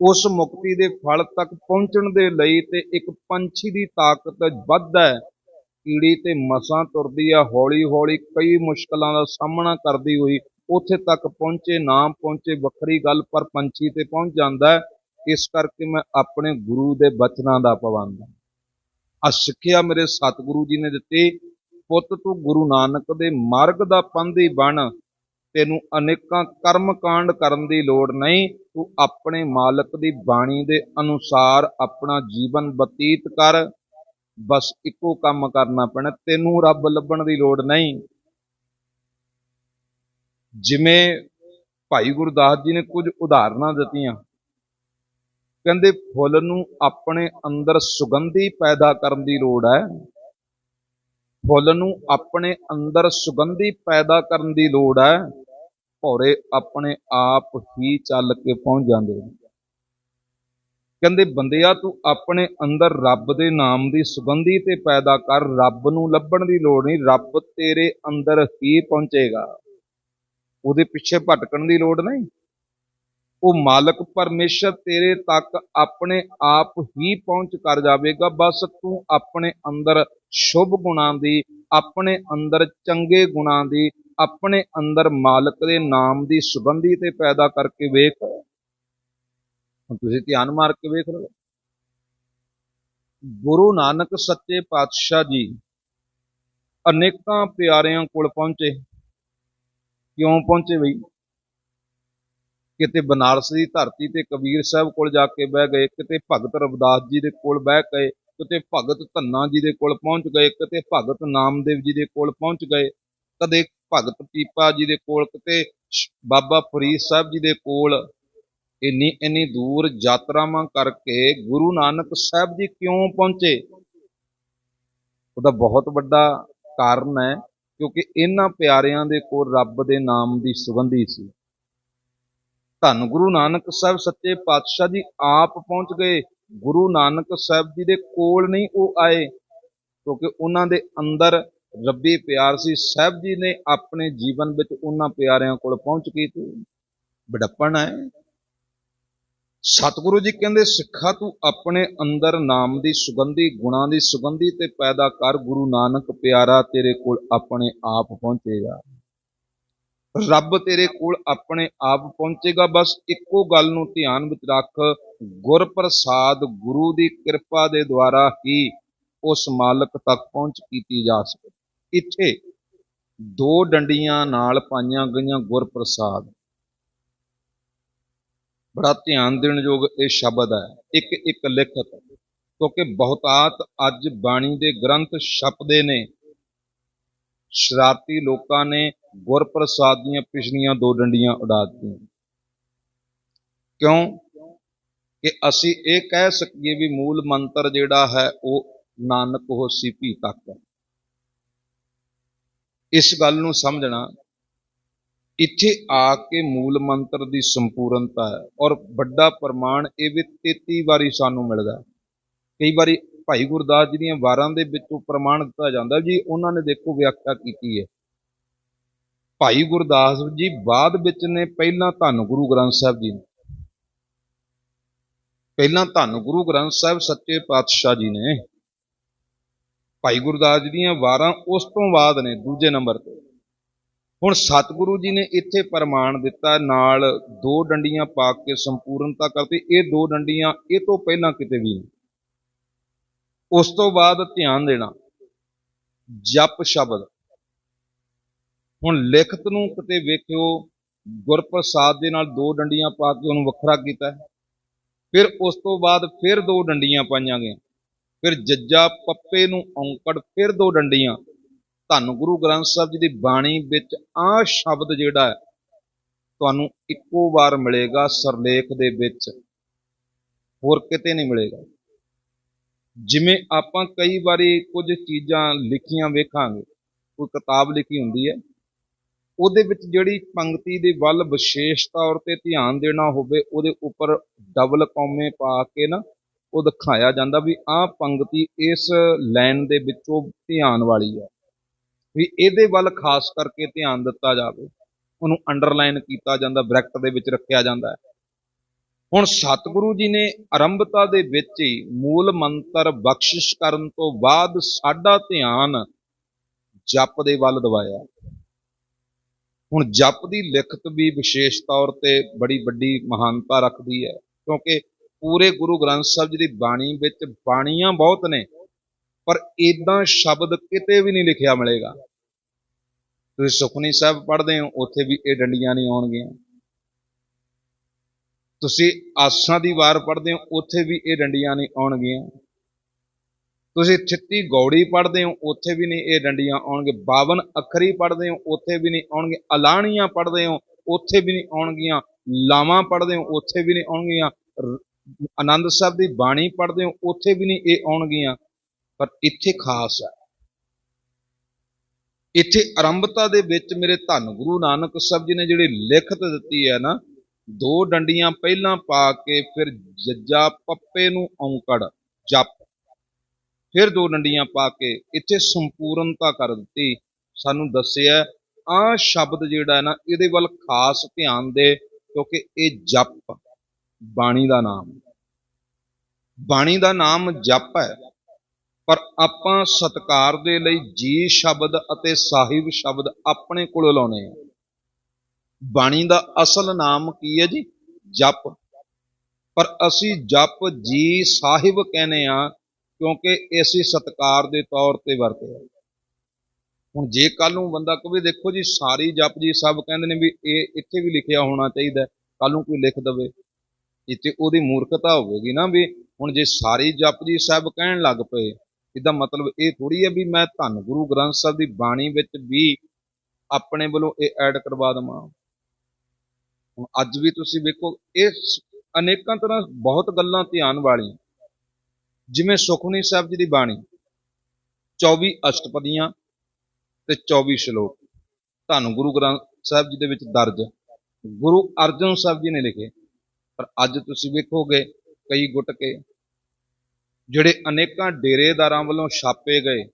ਉਸ ਮੁਕਤੀ ਦੇ ਫਲ ਤੱਕ ਪਹੁੰਚਣ ਦੇ ਲਈ ਤੇ ਇੱਕ ਪੰਛੀ ਦੀ ਤਾਕਤ ਵੱਧ ਹੈ। ਕੀੜੀ ਤੇ ਮਸਾਂ ਤੁਰਦੀ ਆ ਹੌਲੀ ਹੌਲੀ ਕਈ ਮੁਸ਼ਕਲਾਂ ਦਾ ਸਾਹਮਣਾ ਕਰਦੀ ਹੋਈ ਉੱਥੇ ਤੱਕ ਪਹੁੰਚੇ, ਨਾ ਪਹੁੰਚੇ, ਵੱਖਰੀ ਗੱਲ ਪਰ ਪੰਛੀ ਤੇ ਪਹੁੰਚ ਜਾਂਦਾ ਹੈ। ਇਸ ਕਰਕੇ ਮੈਂ ਆਪਣੇ ਗੁਰੂ ਦੇ ਬਚਨਾਂ ਦਾ ਪਾਬੰਦ ਹਾਂ। ਆ ਸਿੱਖਿਆ ਮੇਰੇ ਸਤਿਗੁਰੂ ਜੀ ਨੇ ਦਿੱਤੀ, ਪੁੱਤ ਤੂੰ ਗੁਰੂ ਨਾਨਕ ਦੇ ਮਾਰਗ ਦਾ ਪੰਧੀ ਬਣ। ਤੈਨੂੰ ਅਨੇਕਾਂ ਕਰਮ ਕਾਂਡ ਕਰਨ ਦੀ ਲੋੜ ਨਹੀਂ। ਤੂੰ ਆਪਣੇ ਮਾਲਕ ਦੀ ਬਾਣੀ ਦੇ ਅਨੁਸਾਰ ਆਪਣਾ ਜੀਵਨ ਬਤੀਤ ਕਰ। ਬਸ ਇੱਕੋ ਕੰਮ ਕਰਨਾ ਪੈਣਾ, ਤੈਨੂੰ ਰੱਬ ਲੱਭਣ ਦੀ ਲੋੜ ਨਹੀਂ। ਜਿਵੇਂ ਭਾਈ ਗੁਰਦਾਸ ਜੀ ਨੇ ਕੁਝ ਉਦਾਹਰਨਾਂ ਦਿੱਤੀਆਂ। ਕਹਿੰਦੇ, ਫੁੱਲ ਨੂੰ ਆਪਣੇ ਅੰਦਰ ਸੁਗੰਧੀ ਪੈਦਾ ਕਰਨ ਦੀ ਲੋੜ ਹੈ। ਫੁੱਲ ਨੂੰ ਆਪਣੇ ਅੰਦਰ ਸੁਗੰਧੀ ਪੈਦਾ ਕਰਨ ਦੀ ਲੋੜ ਹੈ। ਭੌਰੇ ਆਪਣੇ ਆਪ ਹੀ ਚੱਲ ਕੇ ਪਹੁੰਚ ਜਾਂਦੇ ਨੇ। ਕਹਿੰਦੇ, ਬੰਦਿਆ, ਤੂੰ ਆਪਣੇ ਅੰਦਰ ਰੱਬ ਦੇ ਨਾਮ ਦੀ ਸੁਗੰਧੀ ਤੇ ਪੈਦਾ ਕਰ। ਰੱਬ ਨੂੰ ਲੱਭਣ ਦੀ ਲੋੜ ਨਹੀਂ। ਰੱਬ ਤੇਰੇ ਅੰਦਰ ਹੀ ਪਹੁੰਚੇਗਾ। ਉਹਦੇ ਪਿੱਛੇ ਭਟਕਣ ਦੀ ਲੋੜ ਨਹੀਂ। ਉਹ ਮਾਲਕ ਪਰਮੇਸ਼ਰ ਤੇਰੇ ਤੱਕ ਆਪਣੇ ਆਪ ਹੀ ਪਹੁੰਚ ਕਰ ਜਾਵੇਗਾ। ਬਸ ਤੂੰ ਆਪਣੇ ਅੰਦਰ ਸ਼ੁਭ ਗੁਣਾਂ ਦੀ, ਆਪਣੇ ਅੰਦਰ ਚੰਗੇ ਗੁਣਾਂ ਦੀ, ਆਪਣੇ ਅੰਦਰ ਮਾਲਕ ਦੇ ਨਾਮ ਦੀ ਸੁਗੰਧੀ ਤੇ ਪੈਦਾ ਕਰਕੇ ਵੇਖ। ਹੁਣ ਤੁਸੀਂ ਧਿਆਨ ਮਾਰ ਕੇ ਵੇਖ ਲਓ। ਗੁਰੂ ਨਾਨਕ ਸੱਚੇ ਪਾਤਸ਼ਾਹ ਜੀ ਅਨੇਕਾਂ ਪਿਆਰਿਆਂ ਕੋਲ ਪਹੁੰਚੇ। ਕਿਉਂ ਪਹੁੰਚੇ ਬਈ? ਕਿਤੇ ਬਨਾਰਸ ਦੀ ਧਰਤੀ ਤੇ ਕਬੀਰ ਸਾਹਿਬ ਕੋਲ ਜਾ ਕੇ ਬਹਿ ਗਏ, ਕਿਤੇ ਭਗਤ ਰਵਿਦਾਸ ਜੀ ਦੇ ਕੋਲ ਬਹਿ ਗਏ ਕਿਤੇ ਭਗਤ ਧੰਨਾ ਜੀ ਦੇ ਕੋਲ ਪਹੁੰਚ ਗਏ, ਕਿਤੇ ਭਗਤ ਨਾਮਦੇਵ ਜੀ ਦੇ ਕੋਲ ਪਹੁੰਚ ਗਏ, ਕਦੇ ਭਗਤ ਪੀਪਾ ਜੀ ਦੇ ਕੋਲ, ਕਿਤੇ ਬਾਬਾ ਫਰੀਦ ਸਾਹਿਬ ਜੀ ਦੇ ਕੋਲ ਇੰਨੀ ਇੰਨੀ ਦੂਰ ਯਾਤਰਾਵਾਂ ਕਰਕੇ ਗੁਰੂ ਨਾਨਕ ਸਾਹਿਬ ਜੀ ਕਿਉਂ ਪਹੁੰਚੇ? ਉਹਦਾ ਬਹੁਤ ਵੱਡਾ ਕਾਰਨ ਹੈ ਕਿਉਂਕਿ ਇਹਨਾਂ ਪਿਆਰਿਆਂ ਦੇ ਕੋਲ ਰੱਬ ਦੇ ਨਾਮ ਦੀ ਸੁਗੰਧੀ ਸੀ। ਧੰਨ ਗੁਰੂ ਨਾਨਕ ਸਾਹਿਬ, ਸੱਚੇ ਪਾਤਸ਼ਾਹ ਜੀ ਆਪ ਪਹੁੰਚ ਗਏ। ਗੁਰੂ ਨਾਨਕ ਸਾਹਿਬ ਜੀ ਦੇ ਕੋਲ ਨਹੀਂ ਉਹ ਆਏ ਕਿਉਂਕਿ ਉਹਨਾਂ ਦੇ ਅੰਦਰ ਰੱਬੀ ਪਿਆਰ ਸੀ। ਸਾਹਿਬ ਜੀ ਨੇ ਆਪਣੇ ਜੀਵਨ ਵਿੱਚ ਉਹਨਾਂ ਪਿਆਰਿਆਂ ਕੋਲ ਪਹੁੰਚ ਕੀਤੀ ਬੜਪਣ ਹੈ। ਸਤਿਗੁਰੂ ਜੀ ਕਹਿੰਦੇ, ਸਿੱਖਾ ਤੂੰ ਆਪਣੇ ਅੰਦਰ ਨਾਮ ਦੀ ਸੁਗੰਧੀ, ਗੁਣਾਂ ਦੀ ਸੁਗੰਧੀ ਤੇ ਪੈਦਾ ਕਰ, ਗੁਰੂ ਨਾਨਕ ਪਿਆਰਾ, ਤੇਰੇ ਕੋਲ ਆਪਣੇ ਆਪ ਪਹੁੰਚੇਗਾ। ਰੱਬ ਤੇਰੇ ਕੋਲ ਆਪਣੇ ਆਪ ਪਹੁੰਚੇਗਾ। ਬਸ ਇੱਕੋ ਗੱਲ ਨੂੰ ਧਿਆਨ ਵਿੱਚ ਰੱਖ ਗੁਰ ਪ੍ਰਸਾਦ ਗੁਰੂ ਦੀ ਕਿਰਪਾ ਦੇ ਦੁਆਰਾ ਹੀ ਉਸ ਮਾਲਕ ਤੱਕ ਪਹੁੰਚ ਕੀਤੀ ਜਾ ਸਕੇ। ਇੱਥੇ ਦੋ ਡੰਡੀਆਂ ਨਾਲ ਪਾਈਆਂ ਗਈਆਂ ਗੁਰਪ੍ਰਸਾਦ। ਬੜਾ ਧਿਆਨ ਦੇਣ ਯੋਗ ਇਹ ਸ਼ਬਦ ਹੈ। ਇੱਕ ਇੱਕ ਲਿਖਤ ਕਿਉਂਕਿ ਬਹੁਤਾਤ ਅੱਜ ਬਾਣੀ ਦੇ ਗ੍ਰੰਥ ਛਪਦੇ ਨੇ। ਸ਼ਰਾਰਤੀ ਲੋਕਾਂ ਨੇ ਗੁਰਪ੍ਰਸਾਦ ਦੀਆਂ ਪਿਛਲੀਆਂ ਦੋ ਡੰਡੀਆਂ ਉਡਾ ਦਿੱਤੀਆਂ। ਕਿਉਂ? ਕਿ ਅਸੀਂ ਇਹ ਕਹਿ ਸਕੀਏ ਵੀ ਮੂਲ ਮੰਤਰ ਜਿਹੜਾ ਹੈ, ਉਹ ਨਾਨਕ ਹੋਸੀ ਭੀ ਤੱਕ ਹੈ। ਇਸ ਗੱਲ ਨੂੰ ਸਮਝਣਾ ਇੱਥੇ ਆ ਕੇ ਮੂਲ ਮੰਤਰ ਦੀ ਸੰਪੂਰਨਤਾ ਹੈ ਔਰ ਵੱਡਾ ਪ੍ਰਮਾਣ ਇਹ ਵੀ 33 ਵਾਰੀ ਸਾਨੂੰ ਮਿਲਦਾ ਕਈ ਵਾਰੀ ਭਾਈ ਗੁਰਦਾਸ ਜੀ ਦੀਆਂ ਵਾਰਾਂ ਦੇ ਵਿੱਚੋਂ ਪ੍ਰਮਾਣ ਦਿੱਤਾ ਜਾਂਦਾ ਜੀ, ਉਹਨਾਂ ਨੇ ਦੇਖੋ ਵਿਆਖਿਆ ਕੀਤੀ ਹੈ। ਭਾਈ ਗੁਰਦਾਸ ਜੀ ਬਾਅਦ ਵਿੱਚ ਨੇ ਪਹਿਲਾਂ ਧੰਨ ਗੁਰੂ ਗ੍ਰੰਥ ਸਾਹਿਬ ਜੀ ਨੇ। ਪਹਿਲਾਂ ਧੰਨ ਗੁਰੂ ਗ੍ਰੰਥ ਸਾਹਿਬ ਸੱਚੇ ਪਾਤਸ਼ਾਹ ਜੀ ਨੇ। ਭਾਈ ਗੁਰਦਾਸ ਜੀ ਦੀਆਂ ਵਾਰਾਂ ਉਸ ਤੋਂ ਬਾਅਦ ਨੇ, ਦੂਜੇ ਨੰਬਰ ਤੇ। ਹੁਣ ਸਤਿਗੁਰੂ ਜੀ ਨੇ ਇੱਥੇ ਪ੍ਰਮਾਣ ਦਿੱਤਾ, ਨਾਲ ਦੋ ਡੰਡੀਆਂ ਪਾ ਕੇ ਸੰਪੂਰਨਤਾ ਕਰਤੀ। ਇਹ ਦੋ ਡੰਡੀਆਂ ਇਹ ਤੋਂ ਪਹਿਲਾਂ ਕਿਤੇ ਵੀ ਨਹੀਂ। ਉਸ ਤੋਂ ਬਾਅਦ ਧਿਆਨ ਦੇਣਾ, ਜਪ ਸ਼ਬਦ। ਹੁਣ ਲਿਖਤ ਨੂੰ ਕਿਤੇ ਵੇਖਿਓ, ਗੁਰਪ੍ਰਸਾਦ ਦੇ ਨਾਲ ਦੋ ਡੰਡੀਆਂ ਪਾ ਕੇ ਉਹਨੂੰ ਵੱਖਰਾ ਕੀਤਾ। ਫਿਰ ਉਸ ਤੋਂ ਬਾਅਦ ਫਿਰ ਦੋ ਡੰਡੀਆਂ ਪਾਈਆਂ ਗਈਆਂ। ਫਿਰ ਜੱਜਾ ਪੱਪੇ ਨੂੰ ਔਂਕੜ, ਫਿਰ ਦੋ ਡੰਡੀਆਂ। ਤੁਹਾਨੂੰ ਗੁਰੂ ਗ੍ਰੰਥ ਸਾਹਿਬ ਜੀ ਦੀ ਬਾਣੀ ਵਿੱਚ ਆ ਸ਼ਬਦ ਜਿਹੜਾ ਤੁਹਾਨੂੰ ਇੱਕੋ ਵਾਰ ਮਿਲੇਗਾ ਸਰਲੇਖ ਦੇ ਵਿੱਚ, ਹੋਰ ਕਿਤੇ ਨਹੀਂ ਮਿਲੇਗਾ। ਜਿਵੇਂ ਆਪਾਂ ਕਈ ਵਾਰੀ ਕੁਝ ਚੀਜ਼ਾਂ ਲਿਖੀਆਂ ਵੇਖਾਂਗੇ, ਕੋਈ ਕਿਤਾਬ ਲਿਖੀ ਹੁੰਦੀ ਹੈ, ਉਹਦੇ ਵਿੱਚ ਜਿਹੜੀ ਪੰਕਤੀ ਦੇ ਵੱਲ ਵਿਸ਼ੇਸ਼ ਤੌਰ ਤੇ ਧਿਆਨ ਦੇਣਾ ਹੋਵੇ, ਉਹਦੇ ਉੱਪਰ ਡਬਲ ਕੌਮੇ ਪਾ ਕੇ ਨਾ, ਉਹ ਦਿਖਾਇਆ ਜਾਂਦਾ ਵੀ ਆਹ ਪੰਕਤੀ ਇਸ ਲਾਈਨ ਦੇ ਵਿੱਚੋਂ ਧਿਆਨ ਵਾਲੀ ਹੈ। ਵੀ ਇਹਦੇ ਵੱਲ ਖਾਸ ਕਰਕੇ ਧਿਆਨ ਦਿੱਤਾ ਜਾਵੇ, ਉਹਨੂੰ ਅੰਡਰਲਾਈਨ ਕੀਤਾ ਜਾਂਦਾ, ਬ੍ਰੈਕਟ ਦੇ ਵਿੱਚ ਰੱਖਿਆ ਜਾਂਦਾ ਹੈ। ਹੁਣ ਸਤਿਗੁਰੂ ਜੀ ਨੇ ਆਰੰਭਤਾ ਦੇ ਵਿੱਚ ਹੀ ਮੂਲ ਮੰਤਰ ਬਖਸ਼ਿਸ਼ ਕਰਨ ਤੋਂ ਬਾਅਦ ਸਾਡਾ ਧਿਆਨ ਜਪ ਦੇ ਵੱਲ ਦਵਾਇਆ ਹੁਣ ਜਪ ਦੀ ਲਿਖਤ ਵੀ ਵਿਸ਼ੇਸ਼ ਤੌਰ ਤੇ ਬੜੀ ਵੱਡੀ ਮਹਾਨਤਾ ਰੱਖਦੀ ਹੈ, ਕਿਉਂਕਿ ਪੂਰੇ ਗੁਰੂ ਗ੍ਰੰਥ ਸਾਹਿਬ ਜੀ ਦੀ ਬਾਣੀ ਵਿੱਚ ਬਾਣੀਆਂ ਬਹੁਤ ਨੇ, ਪਰ ਇਦਾਂ ਸ਼ਬਦ ਕਿਤੇ ਵੀ ਨਹੀਂ ਲਿਖਿਆ ਮਿਲੇਗਾ। ਤੁਸੀਂ ਸੁਖਨੀ ਸਾਹਿਬ ਪੜ੍ਹਦੇ ਹੋ, ਉੱਥੇ ਵੀ ਇਹ ਡੰਡੀਆਂ ਨਹੀਂ ਆਉਣਗੀਆਂ। ਤੁਸੀਂ ਆਸਾਂ ਦੀ ਵਾਰ ਪੜ੍ਹਦੇ ਹੋ, ਉੱਥੇ ਵੀ ਇਹ ਡੰਡੀਆਂ ਨਹੀਂ ਆਉਣਗੀਆਂ। ਤੁਸੀਂ ਛਿੱਤੀ ਗੌੜੀ ਪੜ੍ਹਦੇ ਹੋ, ਉੱਥੇ ਵੀ ਨਹੀਂ ਇਹ ਡੰਡੀਆਂ ਆਉਣਗੇ 52 ਅੱਖਰੀ ਪੜ੍ਹਦੇ ਹੋ, ਉੱਥੇ ਵੀ ਨਹੀਂ ਆਉਣਗੇ ਅਲਾਣੀਆਂ ਪੜ੍ਹਦੇ ਹੋ, ਉੱਥੇ ਵੀ ਨਹੀਂ ਆਉਣਗੀਆਂ। ਲਾਵਾਂ ਪੜ੍ਹਦੇ ਹੋ, ਉੱਥੇ ਵੀ ਨਹੀਂ ਆਉਣਗੀਆਂ। ਆਨੰਦ ਸਾਹਿਬ ਦੀ ਬਾਣੀ ਪੜ੍ਹਦੇ ਹੋ, ਉੱਥੇ ਵੀ ਨਹੀਂ ਇਹ ਆਉਣਗੀਆਂ। ਪਰ ਇੱਥੇ ਖਾਸ ਹੈ। ਇੱਥੇ ਆਰੰਭਤਾ ਦੇ ਵਿੱਚ ਮੇਰੇ ਧੰਨ ਗੁਰੂ ਨਾਨਕ ਸਾਹਿਬ ਜੀ ਨੇ ਜਿਹੜੀ ਲਿਖਤ ਦਿੱਤੀ ਹੈ ਨਾ, ਦੋ ਡੰਡੀਆਂ ਪਹਿਲਾਂ ਪਾ ਕੇ ਫਿਰ ਜੱਜਾ ਪੱਪੇ ਨੂੰ ਔਂਕੜ, ਜਪ। ਫਿਰ ਦੋ ਡੰਡੀਆਂ ਪਾ ਕੇ ਇੱਥੇ ਸੰਪੂਰਨਤਾ ਕਰ ਦਿੱਤੀ। ਸਾਨੂੰ ਦੱਸਿਆ ਆ ਸ਼ਬਦ ਜਿਹੜਾ ਹੈ ਨਾ, ਇਹਦੇ ਵੱਲ ਖਾਸ ਧਿਆਨ ਦੇ, ਕਿਉਂਕਿ ਇਹ ਜਪ, ਬਾਣੀ ਦਾ ਨਾਮ। ਬਾਣੀ ਦਾ ਨਾਮ ਜਪ ਹੈ। ਪਰ ਆਪਾਂ ਸਤਕਾਰ ਦੇ ਲਈ ਜੀ ਸ਼ਬਦ ਅਤੇ ਸਾਹਿਬ ਸ਼ਬਦ ਆਪਣੇ ਕੋਲ ਲਾਉਨੇ ਆ। ਬਾਣੀ ਦਾ ਅਸਲ ਨਾਮ ਕੀ ਹੈ ਜੀ? ਜਪ। ਪਰ ਅਸੀਂ ਜਪ ਜੀ ਸਾਹਿਬ ਕਹਿੰਦੇ ਆ ਕਿਉਂਕਿ ਅਸੀਂ ਸਤਕਾਰ ਦੇ ਤੌਰ ਤੇ ਵਰਤਿਆ ਹੁਣ ਜੇ ਕੱਲ ਨੂੰ ਬੰਦਾ ਕਵੇ, ਦੇਖੋ ਜੀ, ਸਾਰੀ ਜਪ ਜੀ ਸਭ ਕਹਿੰਦੇ ਨੇ ਵੀ ਇਹ ਇੱਥੇ ਵੀ ਲਿਖਿਆ ਹੋਣਾ ਚਾਹੀਦਾ ਕੱਲ ਨੂੰ ਕੋਈ ਲਿਖ ਦਵੇ। ਇੱਥੇ ਉਹਦੀ ਮੂਰਖਤਾ ਹੋਵੇਗੀ ਨਾ ਵੀ ਹੁਣ ਜੇ ਸਾਰੀ ਜਪ ਜੀ ਸਾਹਿਬ ਕਹਿਣ ਲੱਗ ਪਏ ਇਹਦਾ ਮਤਲਬ ਇਹ ਥੋੜੀ ਹੈ ਵੀ ਮੈਂ ਧੰਨ ਗੁਰੂ ਗ੍ਰੰਥ ਸਾਹਿਬ ਦੀ ਬਾਣੀ ਵਿੱਚ ਵੀ ਆਪਣੇ ਵੱਲੋਂ ਇਹ ਐਡ ਕਰਵਾ ਦਵਾਂ। ਹੁਣ ਅੱਜ ਵੀ ਤੁਸੀਂ ਵੇਖੋ, ਇਹ ਅਨੇਕਾਂ ਤਰ੍ਹਾਂ ਬਹੁਤ ਗੱਲਾਂ ਧਿਆਨ ਵਾਲੀਆਂ। ਜਿਵੇਂ ਸੁਖਮਨੀ ਸਾਹਿਬ ਜੀ ਦੀ ਬਾਣੀ 24 ਅਸ਼ਟਪਦੀਆਂ ਤੇ 24 ਸ਼ਲੋਕ। ਧੰਨ ਗੁਰੂ ਗ੍ਰੰਥ ਸਾਹਿਬ ਜੀ ਦੇ ਵਿੱਚ ਦਰਜ। ਗੁਰੂ ਅਰਜਨ ਸਾਹਿਬ ਜੀ ਨੇ ਲਿਖੇ, ਪਰ ਅੱਜ ਤੁਸੀਂ ਵੇਖੋਗੇ ਕਈ ਗੁੱਟ ਕੇ ਜਿਹੜੇ ਅਨੇਕਾਂ ਡੇਰੇਦਾਰਾਂ ਵੱਲੋਂ ਛਾਪੇ ਗਏ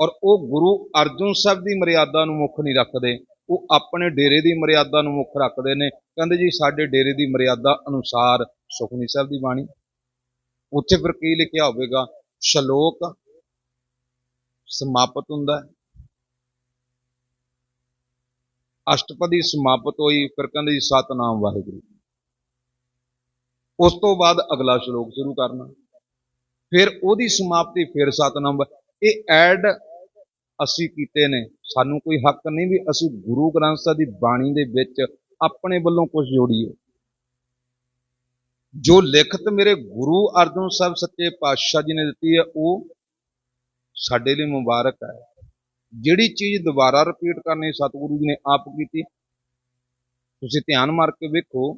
ਔਰ ਉਹ ਗੁਰੂ ਅਰਜਨ ਸਾਹਿਬ ਦੀ ਮਰਿਆਦਾ ਨੂੰ ਮੁੱਖ ਨਹੀਂ ਰੱਖਦੇ, ਉਹ ਆਪਣੇ ਡੇਰੇ ਦੀ ਮਰਿਆਦਾ ਨੂੰ ਮੁੱਖ ਰੱਖਦੇ ਨੇ। ਕਹਿੰਦੇ ਜੀ, ਸਾਡੇ ਡੇਰੇ ਦੀ ਮਰਿਆਦਾ ਅਨੁਸਾਰ ਸੁਖਨੀ ਸਾਹਿਬ ਦੀ ਬਾਣੀ। ਉੱਥੇ ਫਿਰ ਕੀ ਲਿਖਿਆ ਹੋਵੇਗਾ? ਸ਼ਲੋਕ ਸਮਾਪਤ ਹੁੰਦਾ ਅਸ਼ਟਪਦੀ ਸਮਾਪਤ ਹੋਈ, ਫਿਰ ਕਹਿੰਦੇ ਜੀ, ਸਤਨਾਮ ਵਾਹਿਗੁਰੂ। ਉਸ ਤੋਂ ਬਾਅਦ ਅਗਲਾ ਸ਼ਲੋਕ ਸ਼ੁਰੂ ਕਰਨਾ। ਫਿਰ ਉਹਦੀ ਸਮਾਪਤੀ ਫਿਰ ਸਤਨਾਮ ਨੰਬਰ ਇਹ ਐਡ ਅਸੀਂ ਕੀਤੇ ਨੇ। ਸਾਨੂੰ ਕੋਈ ਹੱਕ ਨਹੀਂ ਵੀ ਅਸੀਂ ਗੁਰੂ ਗ੍ਰੰਥ ਸਾਹਿਬ ਦੀ ਬਾਣੀ ਦੇ ਵਿੱਚ ਆਪਣੇ ਵੱਲੋਂ ਕੁਝ ਜੋੜੀਏ। ਜੋ ਲਿਖਤ ਮੇਰੇ ਗੁਰੂ ਅਰਜਨ ਸਾਹਿਬ ਸੱਚੇ ਪਾਤਸ਼ਾਹ ਜੀ ਨੇ ਦਿੱਤੀ ਹੈ, ਉਹ ਸਾਡੇ ਲਈ ਮੁਬਾਰਕ ਹੈ। ਜਿਹੜੀ ਚੀਜ਼ ਦੁਬਾਰਾ ਰਿਪੀਟ ਕਰਨੀ ਸਤਿਗੁਰੂ ਜੀ ਨੇ ਆਪ ਕੀਤੀ, ਤੁਸੀਂ ਧਿਆਨ ਮਾਰ ਕੇ ਵੇਖੋ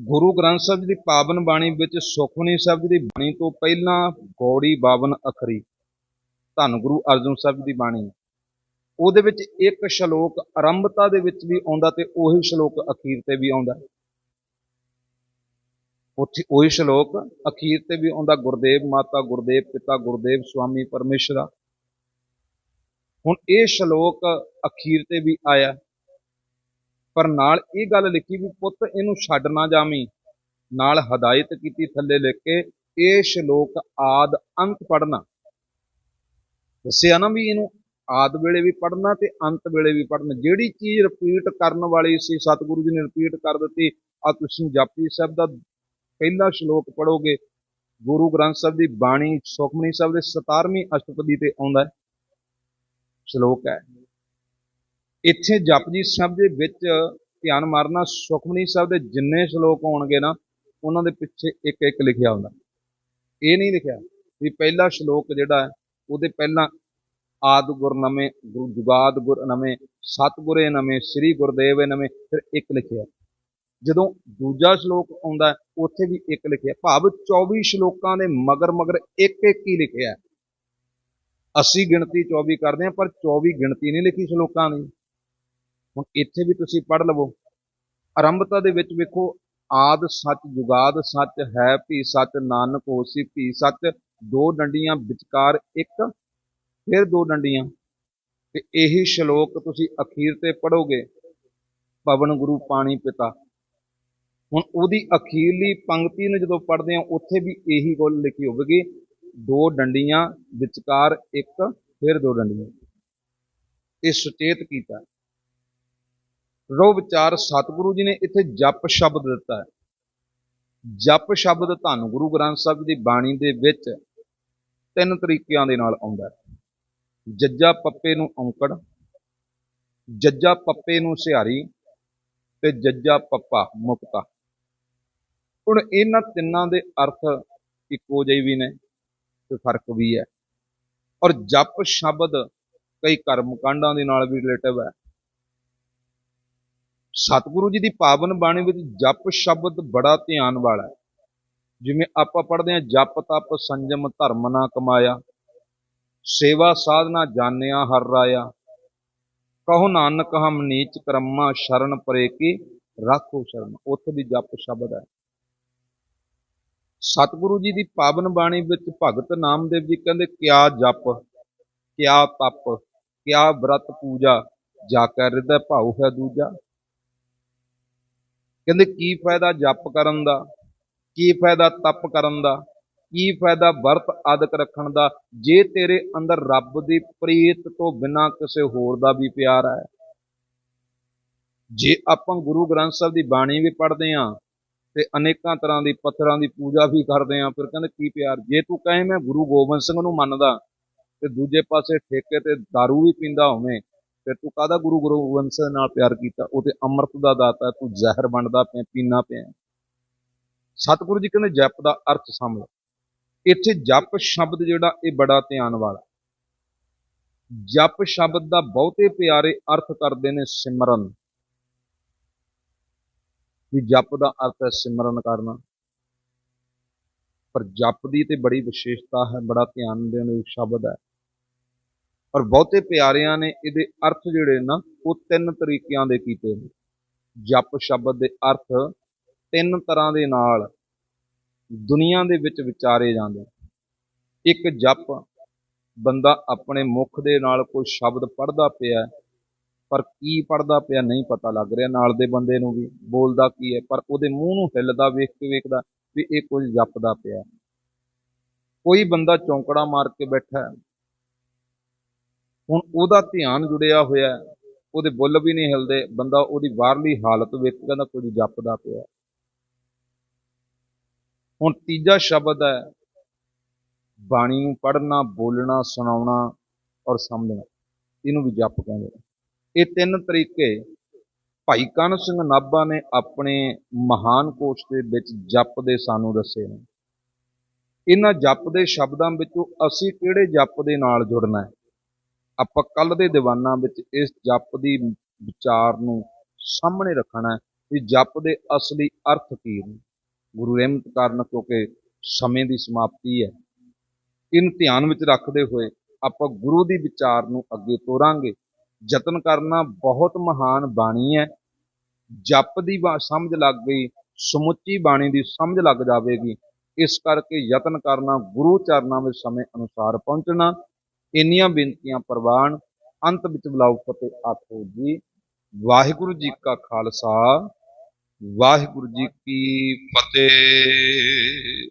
ਗੁਰੂ ਗ੍ਰੰਥ ਸਾਹਿਬ ਜੀ ਦੀ ਪਾਵਨ ਬਾਣੀ ਵਿੱਚ ਸੁਖਮਨੀ ਸਾਹਿਬ ਜੀ ਦੀ ਬਾਣੀ ਤੋਂ ਪਹਿਲਾਂ ਗੌੜੀ ਬਾਵਨ ਅਖਰੀ ਧੰਨ ਗੁਰੂ ਅਰਜਨ ਸਾਹਿਬ ਜੀ ਦੀ ਬਾਣੀ। ਉਹਦੇ ਵਿੱਚ ਇੱਕ ਸ਼ਲੋਕ ਆਰੰਭਤਾ ਦੇ ਵਿੱਚ ਵੀ ਆਉਂਦਾ ਤੇ ਉਹੀ ਸ਼ਲੋਕ ਅਖੀਰ ਤੇ ਵੀ ਆਉਂਦਾ। ਉੱਥੇ ਉਹੀ ਸ਼ਲੋਕ ਅਖੀਰ ਤੇ ਵੀ ਆਉਂਦਾ, ਗੁਰਦੇਵ ਮਾਤਾ, ਗੁਰਦੇਵ ਪਿਤਾ, ਗੁਰਦੇਵ ਸੁਆਮੀ ਪਰਮੇਸ਼ਰਾ। ਹੁਣ ਇਹ ਸ਼ਲੋਕ ਅਖੀਰ ਤੇ ਵੀ ਆਇਆ। ਪਰ ਨਾਲ ਇਹ ਗੱਲ ਲਿਖੀ ਵੀ ਪੁੱਤ ਇਹਨੂੰ ਛੱਡ ਨਾ ਜਾਵੀਂ। ਨਾਲ ਹਦਾਇਤ ਕੀਤੀ ਥੱਲੇ ਲਿਖ ਕੇ, ਇਹ ਸ਼ਲੋਕ ਆਦ ਅੰਤ ਪੜਨਾ ਦੱਸਿਆ ਨਾ ਵੀ ਇਹਨੂੰ ਆਦ ਵੇਲੇ ਵੀ ਪੜਨਾ ਤੇ ਅੰਤ ਵੇਲੇ ਵੀ ਪੜਨਾ ਜਿਹੜੀ ਚੀਜ਼ ਰਿਪੀਟ ਕਰਨ ਵਾਲੀ ਸੀ, ਸਤਿਗੁਰੂ ਜੀ ਨੇ ਰਿਪੀਟ ਕਰ ਦਿੱਤੀ, ਆ ਤੁਸੀਂ ਜਪਜੀ ਸਾਹਿਬ ਦਾ ਪਹਿਲਾ ਸ਼ਲੋਕ ਪੜੋਗੇ ਗੁਰੂ ਗ੍ਰੰਥ ਸਾਹਿਬ ਦੀ ਬਾਣੀ ਸੁਖਮਨੀ ਸਾਹਿਬ ਦੇ 17ਵੀਂ ਅਸ਼ਟਪਦੀ ਤੇ ਆਉਂਦਾ ਸ਼ਲੋਕ ਹੈ। ਇੱਥੇ ਜਪਜੀ ਸਾਹਿਬ ਦੇ ਵਿੱਚ ਧਿਆਨ ਮਾਰਨਾ ਸੁਖਮਨੀ ਸਾਹਿਬ ਦੇ ਜਿੰਨੇ ਸ਼ਲੋਕ ਹੋਣਗੇ ਨਾ, ਉਹਨਾਂ ਦੇ ਪਿੱਛੇ ਇੱਕ ਇੱਕ ਲਿਖਿਆ ਹੁੰਦਾ। ਇਹ ਨਹੀਂ ਲਿਖਿਆ ਵੀ ਪਹਿਲਾ ਸ਼ਲੋਕ ਜਿਹੜਾ ਉਹਦੇ ਪਹਿਲਾਂ ਆਦ ਗੁਰ ਨਵੇਂ, ਗੁਰੂ ਜੁਗਾਦ ਗੁਰ ਨਵੇਂ, ਸਤਿਗੁਰੇ ਨਵੇਂ, ਸ੍ਰੀ ਗੁਰਦੇਵ ਨਵੇਂ, ਫਿਰ ਇੱਕ ਲਿਖਿਆ। ਜਦੋਂ ਦੂਜਾ ਸ਼ਲੋਕ ਆਉਂਦਾ ਉੱਥੇ ਵੀ ਇੱਕ ਲਿਖਿਆ। ਭਾਵ 24 ਸ਼ਲੋਕਾਂ ਦੇ ਮਗਰ ਮਗਰ ਇੱਕ ਇੱਕ ਹੀ ਲਿਖਿਆ ਅਸੀਂ ਗਿਣਤੀ 24 ਕਰਦੇ ਹਾਂ, ਪਰ 24 ਗਿਣਤੀ ਨਹੀਂ ਲਿਖੀ ਸ਼ਲੋਕਾਂ ਦੀ। ਹੁਣ ਇੱਥੇ ਵੀ ਤੁਸੀਂ ਪੜ੍ਹ ਲਵੋ। ਆਰੰਭਤਾ ਦੇ ਵਿੱਚ ਵੇਖੋ, ਆਦ ਸੱਚ ਜੁਗਾਦ ਸੱਚ ਹੈ, ਭੀ ਸੱਚ ਨਾਨਕ ਹੋਸੀ, ਭੀ ਸੱਚ ਦੋ ਡੰਡੀਆਂ ਵਿਚਕਾਰ ਇੱਕ, ਫਿਰ ਦੋ ਡੰਡੀਆਂ। ਤੇ ਇਹੀ ਸ਼ਲੋਕ ਤੁਸੀਂ ਅਖੀਰ ਤੇ ਪੜੋਗੇ ਪਵਨ ਗੁਰੂ ਪਾਣੀ ਪਿਤਾ। ਹੁਣ ਉਹਦੀ ਅਖੀਰਲੀ ਪੰਕਤੀ ਨੂੰ ਜਦੋਂ ਪੜ੍ਹਦੇ ਹਾਂ, ਉੱਥੇ ਵੀ ਇਹੀ ਗੱਲ ਲਿਖੀ ਹੋਵੇਗੀ, ਦੋ ਡੰਡੀਆਂ ਵਿਚਕਾਰ ਇੱਕ, ਫਿਰ ਦੋ ਡੰਡੀਆਂ। ਇਹ ਸੁਚੇਤ ਕੀਤਾ। ਰੋ ਵਿਚਾਰ ਸਤਿਗੁਰੂ ਜੀ ਨੇ ਇੱਥੇ ਜਪ ਸ਼ਬਦ ਦਿੱਤਾ ਹੈ। ਜਪ ਸ਼ਬਦ ਧੰਨ ਗੁਰੂ ਗ੍ਰੰਥ ਸਾਹਿਬ ਦੀ ਬਾਣੀ ਦੇ ਵਿੱਚ ਤਿੰਨ ਤਰੀਕਿਆਂ ਦੇ ਨਾਲ ਆਉਂਦਾ ਹੈ। ਜੱਜਾ ਪੱਪੇ ਨੂੰ ਔਂਕੜ, ਜੱਜਾ ਪੱਪੇ ਨੂੰ ਸਿਹਾਰੀ ਤੇ ਜੱਜਾ ਪੱਪਾ ਮੁਕਤਾ। ਹੁਣ ਇਹਨਾਂ ਤਿੰਨਾਂ ਦੇ ਅਰਥ ਇੱਕੋ ਜਿਹੇ ਵੀ ਨੇ ਤੇ ਫ਼ਰਕ ਵੀ ਹੈ। ਔਰ ਜਪ ਸ਼ਬਦ ਕਈ ਕਰਮ ਕਾਂਡਾਂ ਦੇ ਨਾਲ ਵੀ ਰਿਲੇਟਿਵ ਹੈ। ਸਤਿਗੁਰੂ ਜੀ ਦੀ ਪਾਵਨ ਬਾਣੀ ਵਿੱਚ ਜਪ ਸ਼ਬਦ ਬੜਾ ਧਿਆਨ ਵਾਲਾ ਹੈ। ਜਿਵੇਂ ਆਪਾਂ ਪੜ੍ਹਦੇ ਹਾਂ, ਜਪ, ਤਪ, ਸੰਜਮ, ਧਰਮ ਨਾ ਕਮਾਇਆ, ਸੇਵਾ ਸਾਧਨਾ ਜਾਣਿਆ ਹਰ ਰਾਇਆ, ਕਹੋ ਨਾਨਕ ਹਮ ਨੀਚ ਕਰਮਾ, ਸ਼ਰਨ ਪਰੇ ਕੀ ਰੱਖੋ ਸ਼ਰਨ। ਉੱਥੇ ਵੀ ਜਪ ਸ਼ਬਦ ਹੈ। ਸਤਿਗੁਰੂ ਜੀ ਦੀ ਪਾਵਨ ਬਾਣੀ ਵਿੱਚ ਭਗਤ ਨਾਮਦੇਵ ਜੀ ਕਹਿੰਦੇ, ਕਿਆ ਜਪ, ਕਿਆ ਤਪ, ਕਿਆ ਬ੍ਰਤ ਪੂਜਾ, ਜਾ ਕੈ ਹਿਰਦੈ ਭਾਉ ਹੈ ਦੂਜਾ। ਕਹਿੰਦੇ ਕੀ ਫਾਇਦਾ ਜਪ ਕਰਨ ਦਾ? ਕੀ ਫਾਇਦਾ ਤਪ ਕਰਨ ਦਾ? ਕੀ ਫਾਇਦਾ ਵਰਤ ਆਦਿਕ ਰੱਖਣ ਦਾ? ਜੇ ਤੇਰੇ ਅੰਦਰ ਰੱਬ ਦੀ ਪ੍ਰੀਤ ਤੋਂ ਬਿਨਾ ਕਿਸੇ ਹੋਰ ਦਾ ਵੀ ਪਿਆਰ ਹੈ, ਜੇ ਆਪਾਂ ਗੁਰੂ ਗ੍ਰੰਥ ਸਾਹਿਬ ਦੀ ਬਾਣੀ ਵੀ ਪੜ੍ਹਦੇ ਆਂ ਤੇ ਅਨੇਕਾਂ ਤਰ੍ਹਾਂ ਦੀ ਪੱਥਰਾਂ ਦੀ ਪੂਜਾ ਵੀ ਕਰਦੇ ਆਂ ਫਿਰ ਕਹਿੰਦੇ ਕੀ ਪਿਆਰ? ਜੇ ਤੂੰ ਕਹੇ ਮੈਂ ਗੁਰੂ ਗੋਬਿੰਦ ਸਿੰਘ ਨੂੰ ਮੰਨਦਾ ਤੇ ਦੂਜੇ ਪਾਸੇ ਠੇਕੇ ਤੇ दारू ਵੀ ਪੀਂਦਾ ਹੋਵੇਂ ਫਿਰ ਤੂੰ ਕਾਹਦਾ ਗੁਰੂ ਗੁਰੂ ਗੋਬਿੰਦ ਸਿੰਘ ਨਾਲ ਪਿਆਰ ਕੀਤਾ? ਉਹ ਤੇ ਅੰਮ੍ਰਿਤ ਦਾ ਦਾਤਾ, ਤੂੰ ਜ਼ਹਿਰ ਬਣਦਾ ਪਿਆ, ਪੀਣਾ ਪਿਆ। ਸਤਿਗੁਰੂ ਜੀ ਕਹਿੰਦੇ, ਜਪ ਦਾ ਅਰਥ ਸਮਝ ਇੱਥੇ ਜਪ ਸ਼ਬਦ ਜਿਹੜਾ, ਇਹ ਬੜਾ ਧਿਆਨ ਵਾਲਾ। ਜਪ ਸ਼ਬਦ ਦਾ ਬਹੁਤੇ ਪਿਆਰੇ ਅਰਥ ਕਰਦੇ ਨੇ ਸਿਮਰਨ। ਵੀ ਜਪ ਦਾ ਅਰਥ ਹੈ ਸਿਮਰਨ ਕਰਨਾ। ਪਰ ਜਪ ਦੀ ਤੇ ਬੜੀ ਵਿਸ਼ੇਸ਼ਤਾ ਹੈ, ਬੜਾ ਧਿਆਨ ਦੇਣ ਯੋਗ ਸ਼ਬਦ ਹੈ। ਔਰ ਬਹੁਤੇ ਪਿਆਰਿਆਂ ਨੇ ਇਹਦੇ ਅਰਥ ਜਿਹੜੇ ਨਾ ਉਹ ਤਿੰਨ ਤਰੀਕਿਆਂ ਦੇ ਕੀਤੇ ਨੇ। ਜਪ ਸ਼ਬਦ ਦੇ ਅਰਥ ਤਿੰਨ ਤਰ੍ਹਾਂ ਦੇ ਨਾਲ ਦੁਨੀਆ ਦੇ ਵਿੱਚ ਵਿਚਾਰੇ ਜਾਂਦੇ ਇੱਕ ਜਪ, ਬੰਦਾ ਆਪਣੇ ਮੁਖ ਦੇ ਨਾਲ ਕੋਈ ਸ਼ਬਦ ਪੜ੍ਹਦਾ ਪਿਆ ਪਰ ਕੀ ਪੜ੍ਹਦਾ ਪਿਆ ਨਹੀਂ ਪਤਾ ਲੱਗ ਰਿਹਾ, ਨਾਲ ਦੇ ਬੰਦੇ ਨੂੰ ਵੀ ਬੋਲਦਾ ਕੀ ਹੈ, ਪਰ ਉਹਦੇ ਮੂੰਹ ਨੂੰ ਹਿੱਲਦਾ, ਵੇਖ ਕੇ ਵੇਖਦਾ ਵੀ ਇਹ ਕੁਝ ਜਪਦਾ ਪਿਆ ਕੋਈ ਬੰਦਾ ਚੌਂਕੜਾ ਮਾਰ ਕੇ ਬੈਠਾ ਹੁਣ ਉਹਦਾ ਧਿਆਨ ਜੁੜਿਆ ਹੋਇਆ ਉਹਦੇ ਬੁੱਲ ਵੀ ਨਹੀਂ ਹਿਲਦੇ, ਬੰਦਾ ਉਹਦੀ ਬਾਹਰਲੀ ਹਾਲਤ ਵੇਖ ਕੇ ਕਹਿੰਦਾ ਕੁਝ ਜਪਦਾ ਪਿਆ ਹੁਣ ਤੀਜਾ ਸ਼ਬਦ ਹੈ, ਬਾਣੀ ਨੂੰ ਪੜ੍ਹਨਾ, ਬੋਲਣਾ, ਸੁਣਾਉਣਾ ਔਰ ਸਮਝਣਾ। ਇਹਨੂੰ ਵੀ ਜਪ ਕਹਿੰਦੇ ਨੇ। ਇਹ ਤਿੰਨ ਤਰੀਕੇ ਭਾਈ ਕਾਨ ਸਿੰਘ ਨਾਭਾ ਨੇ ਆਪਣੇ ਮਹਾਨ ਕੋਸ਼ ਦੇ ਵਿੱਚ ਜਪ ਦੇ ਸਾਨੂੰ ਦੱਸੇ ਨੇ। ਇਹਨਾਂ ਜਪ ਦੇ ਸ਼ਬਦਾਂ ਵਿੱਚੋਂ ਅਸੀਂ ਕਿਹੜੇ ਜਪ ਦੇ ਨਾਲ ਜੁੜਨਾ ਹੈ? ਆਪਾਂ ਕੱਲ ਦੇ ਦੀਵਾਨਾਂ ਵਿੱਚ ਇਸ ਜਪ ਦੀ ਵਿਚਾਰ ਨੂੰ ਸਾਹਮਣੇ ਰੱਖਣਾ ਵੀ ਜਪ ਦੇ ਅਸਲੀ ਅਰਥ ਕੀ ਨੇ। ਗੁਰੂ ਰਹਿਮਤ ਕਾਰਨ ਕਿਉਂਕਿ ਸਮੇਂ ਦੀ ਸਮਾਪਤੀ ਹੈ, ਇਹਨੂੰ ਧਿਆਨ ਵਿੱਚ ਰੱਖਦੇ ਹੋਏ ਆਪਾਂ ਗੁਰੂ ਦੀ ਵਿਚਾਰ ਨੂੰ ਅੱਗੇ ਤੋਰਾਂਗੇ। ਯਤਨ ਕਰਨਾ ਬਹੁਤ ਮਹਾਨ ਬਾਣੀ ਹੈ। ਜਪ ਦੀ ਬਾ- ਸਮਝ ਲੱਗ ਗਈ, ਸਮੁੱਚੀ ਬਾਣੀ ਦੀ ਸਮਝ ਲੱਗ ਜਾਵੇਗੀ। ਇਸ ਕਰਕੇ ਯਤਨ ਕਰਨਾ, ਗੁਰੂ ਚਰਨਾਂ ਵਿੱਚ ਸਮੇਂ ਅਨੁਸਾਰ ਪਹੁੰਚਣਾ ਇੰਨੀਆਂ ਬੇਨਤੀਆਂ ਪ੍ਰਵਾਨ, ਅੰਤ ਵਿੱਚ ਬੁਲਾਓ ਫਤਿਹ ਆਖੋ ਜੀ। ਵਾਹਿਗੁਰੂ ਜੀ ਕਾ ਖਾਲਸਾ, ਵਾਹਿਗੁਰੂ ਜੀ ਕੀ ਫਤਿਹ।